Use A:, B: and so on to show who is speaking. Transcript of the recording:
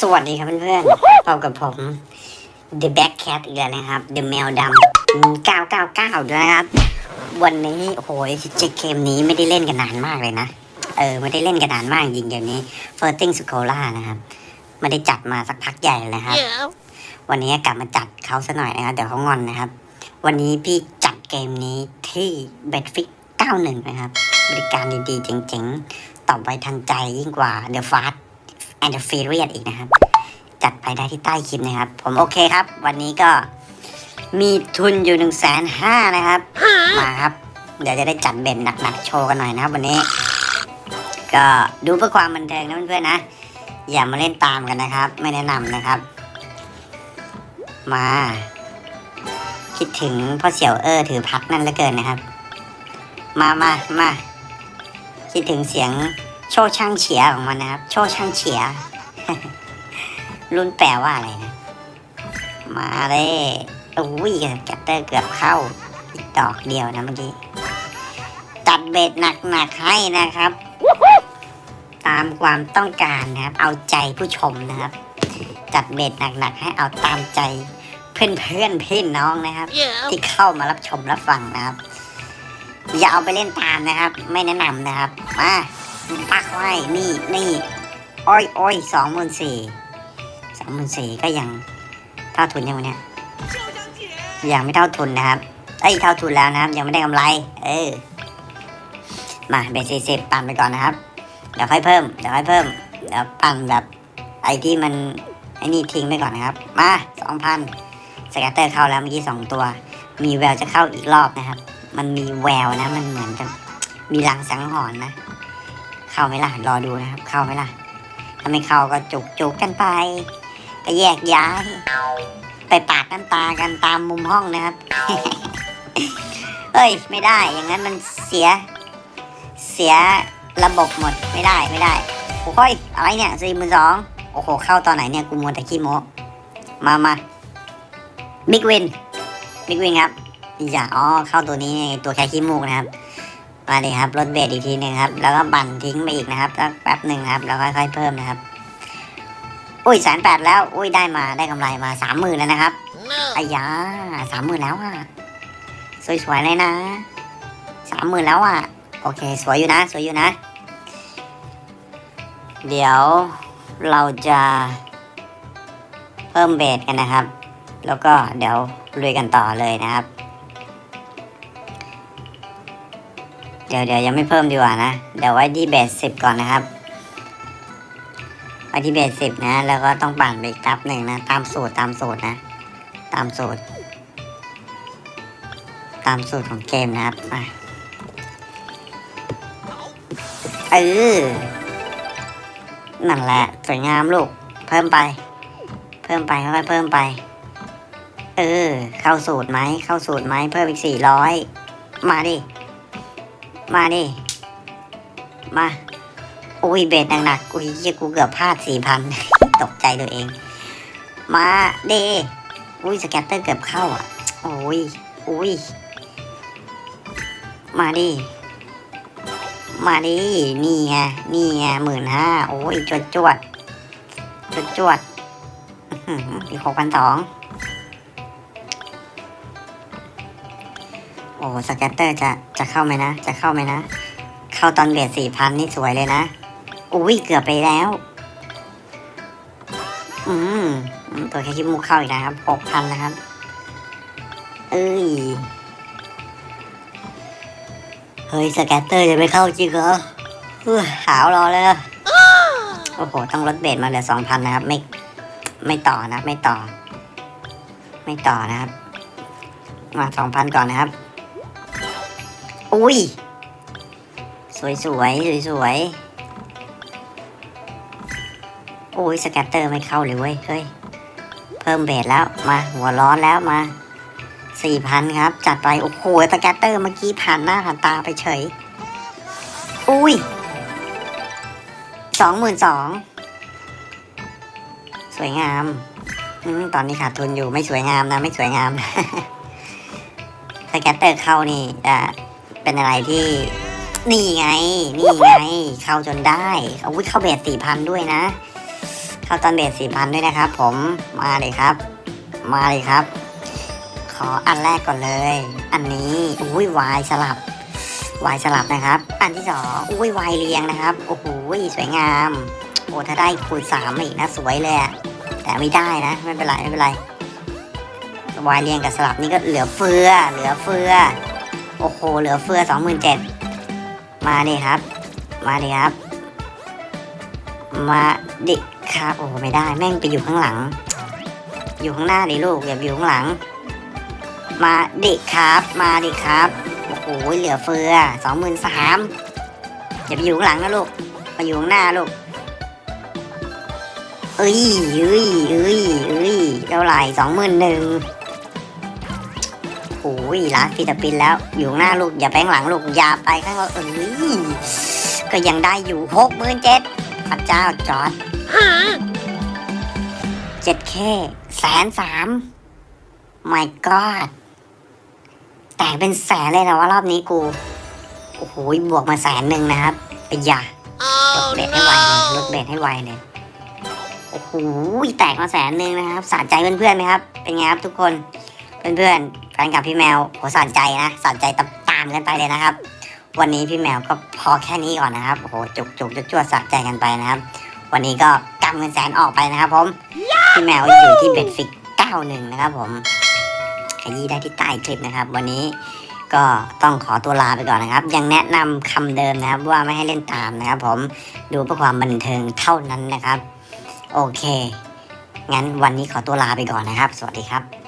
A: สวัสดีครับเพื่อนๆพบกับผม The Black Cat อีกแล้วนะครับ The แมวดำ999ด้วยนะครับ วันนี้โอ้โหเจเกมนี้ไม่ได้เล่นกันนานมากเลยนะ เออ ไม่ได้เล่นกันนานมากจริงๆเดี๋ยวนี้ f i r t i n g Scholar นะครับ ไม่ได้จัดมาสักพักใหญ่เลยนะครับ วันนี้กลับมาจัดเขาซะหน่อยนะครับ เดี๋ยวเขางอนนะครับ วันนี้พี่จัดเกมนี้ที่ b e t f i x 91 นะครับ บริการดีๆเจ๋งๆ ตอบไวทันใจยิ่งกว่า The Fast and the Furious อีกนะครับ จัดไปได้ที่ใต้คลิปนะครับ ผมโอเคครับ วันนี้ก็มีทุนอยู่หนึ่งแสนห้านะครับ มาครับ เดี๋ยวจะได้จัดเบ็ดหนักๆโชว์กันหน่อยนะครับ วันนี้ ก็ดูเพื่อความบันเทิงนะเพื่อนๆนะ อย่ามาเล่นตามกันนะครับ ไม่แนะนำนะครับ มา คิดถึงพ่อเสี่ยวเออถือพัดนั่นเหลือเกินนะครับ มามามาคิดถึงเสียง โชว์ช่างเฉียของมันนะครับ โชว์ช่างเฉีย รุ่นแปลว่าอะไรนะ มาเลยอุ้ยแกตเตอร์เกือบเข้าอีกดอกเดียวนะเมื่อกี้จัดเบ็ดหนักๆให้นะครับ ตามความต้องการนะครับ เอาใจผู้ชมนะครับ จัดเบ็ดหนักๆให้เอาตามใจเพื่อนเพื่อนๆพี่น้องนะครับ ที่เข้ามารับชมรับฟังนะครับ อย่าเอาไปเล่นตามนะครับ ไม่แนะนำนะครับมา ปักไว้นี่นี่อ้อยอ้อยสองหมื่นสี่สองหมื่นสี่ก็ยังเท่าทุนยังวะเนี่ยยังไม่เท่าทุนนะครับเอ้ยเท่าทุนแล้วนะครับ ยังไม่ได้กำไร เออ มาเบสสี่สิบปั่นไปก่อนนะครับ เดี๋ยวค่อยเพิ่มเดี๋ยวค่อยเพิ่มเดี๋ยวปั่นแบบไอ้ที่มันไอ้นี่ทิ้งไปก่อนนะครับ มาสองพันสแกตเตอร์เข้าแล้วเมื่อกี้สองตัว มีแววจะเข้าอีกรอบนะครับ มันมีแววนะ มันเหมือนจะมีลังสังหรณ์นะ เข้าไหมล่ะรอดูนะครับ เข้าไหมล่ะถ้าไม่เข้าก็จุกจุกกันไป ก็แยกย้าย ไปปาดน้ำตากันตามมุมห้องนะครับเอ้ยไม่ได้ อย่างนั้นมันเสีย เสียระบบหมดไม่ได้ไม่ได้โอ้ยอะไรเนี่ยสี่หมื่นสองโอ้โหเข้าตอนไหนเนี่ยกูมัวแต่ขี้โมมามาบิ๊กวินบิ๊กวินครับอย่าอ๋อเข้าตัวนี้ตัวแค่ขี้มูกนะครับ มาเลยครับลดเบสอีกทีหนึ่งครับ แล้วก็บั่นทิ้งไปอีกนะครับสักแป๊บหนึ่งครับ แล้วค่อยๆเพิ่มนะครับ อุ้ยแสนแปดแล้ว อุ้ยได้มาได้กำไรมาสามหมื่นแล้วนะครับอายาสามหมื่นแล้วอะสวยๆเลยนะสามหมื่นแล้วอะ โอเค สวยอยู่นะ สวยอยู่นะ เดี๋ยวเราจะเพิ่มเบสกันนะครับ แล้วก็เดี๋ยวลุยกันต่อเลยนะครับ เดี๋ยวเดี๋ยวยังไม่เพิ่มดีกว่านะ เดี๋ยวไว้ที่เบสสิบก่อนนะครับ ไว้ที่เบสสิบนะ แล้วก็ต้องปั่นไปอีกทับหนึ่งนะ ตามสูตรตามสูตรนะ ตามสูตร ตามสูตรของเกมนะครับมาเออนั่นแหละ สวยงามลูก เพิ่มไป เพิ่มไปค่อยเพิ่มไป เออ เข้าสูตรไหม เข้าสูตรไหม เพิ่มอีกสี่ร้อย มาดิ มาดิมาอุ้ยเบสหนักๆอุ้ยเหี้ยกูเกือบพลาดสี่พันตกใจตัวเอง มาเดอุ้ยสแกตเตอร์เกือบเข้าอะโอ้ยอุ้ยมาดิมาดินี่ไงนี่ไงหมื่นห้าโอ้ยจวดจวดจวดจวดอีกหกพันสอง โอ้สแกตเตอร์จะจะเข้าไหมนะ จะเข้าไหมนะ เข้าตอนเบสสี่พันนี่สวยเลยนะ อุ้ยเกือบไปแล้ว อืมตัวแค่คิมุกเข้าอีกนะครับหกพันนะครับ เอ้ย เฮ้ยสแกตเตอร์จะไม่เข้าจริงเหรอเฮ้ยหาวรอเลยนะโอ้โห ต้องลดเบสมาเหลือสองพันนะครับ ไม่ ไม่ต่อนะ ไม่ต่อ ไม่ต่อนะครับ มาสองพันก่อนนะครับ อุ้ย สวยสวยสวยสวยโอ้ยสแกตเตอร์ไม่เข้าเลยเว้ย เฮ้ย เพิ่มเบสแล้ว มา หัวร้อนแล้วมาสี่พันครับ จัดไป โอ้โหสแกตเตอร์เมื่อกี้ผ่านหน้าผ่านตาไปเฉย อุ้ยสองหมื่นสองสวยงามอมตอนนี้ขาดทุนอยู่ไม่สวยงามนะ ไม่สวยงามสแกตเตอร์เข้านี่จะ เป็นอะไรที่ นี่ไง นี่ไง เข้าจนได้อาวุธเข้าเบสสี่พันด้วยนะ เข้าตอนเบสสี่พันด้วยนะครับ ผมมาเลยครับ มาเลยครับ ขออันแรกก่อนเลย อันนี้อุ้ยวายสลับวายสลับนะครับ อันที่สองอุ้ยวายเรียงนะครับ โอ้โหสวยงาม โอ้ถ้าได้คูณสามอีกนะสวยเลยอะแต่ไม่ได้นะ ไม่เป็นไรไม่เป็นไรวายเรียงกับสลับนี่ก็เหลือเฟือ เหลือเฟือ โอ้โห เหลือเฟือสองหมื่นเจ็ดมาดิครับ มาดิครับ มาดิครับ โอ้โหไม่ได้ แม่งไปอยู่ข้างหลัง อยู่ข้างหน้าดิลูกอย่าอยู่ข้างหลัง มาดิครับ มาดิครับ โอ้โห เหลือเฟือสองหมื่นสามอย่าไปอยู่ข้างหลังนะลูก มาอยู่ข้างหน้าลูกเอ้ยเอ้ยเอ้ยเอ้ยเท่าไหร่สองหมื่นหนึ่ง โอ้ยลาสฟิลิปปินส์แล้ว อยู่หน้าลูกอย่าไปข้างหลังลูกอย่าไปข้างหลังเอ้ยก็ยังได้อยู่หกหมื่นเจ็ดพระเจ้าจอร์ดเจ็ดแค่แสนสาม my god แตกเป็นแสนเลยนะว่ารอบนี้กู โอ้โหบวกมาแสนหนึ่งนะครับไอ้ยาลดเบสให้ไวเลยลดเบสให้ไวเลยโอ้โหแตกมาแสนหนึ่งนะครับสะใจเพื่อนๆไหมครับ เป็นไงครับทุกคน เพื่อนๆ แฟนกับพี่แมวโหสะใจนะสะใจตามๆกันไปเลยนะครับ วันนี้พี่แมวก็พอแค่นี้ก่อนนะครับโอ้โหจุกจุกจวดสะใจกันไปนะครับ วันนี้ก็กำเงินแสนออกไปนะครับผมพี่แมวอยู่ที่เบ็ดฟิก91นะครับผมขยี้ได้ที่ใต้คลิปนะครับ วันนี้ก็ต้องขอตัวลาไปก่อนนะครับ ยังแนะนำคำเดิมนะครับว่าไม่ให้เล่นตามนะครับ ผมดูเพื่อความบันเทิงเท่านั้นนะครับ โอเค งั้นวันนี้ขอตัวลาไปก่อนนะครับ สวัสดีครับ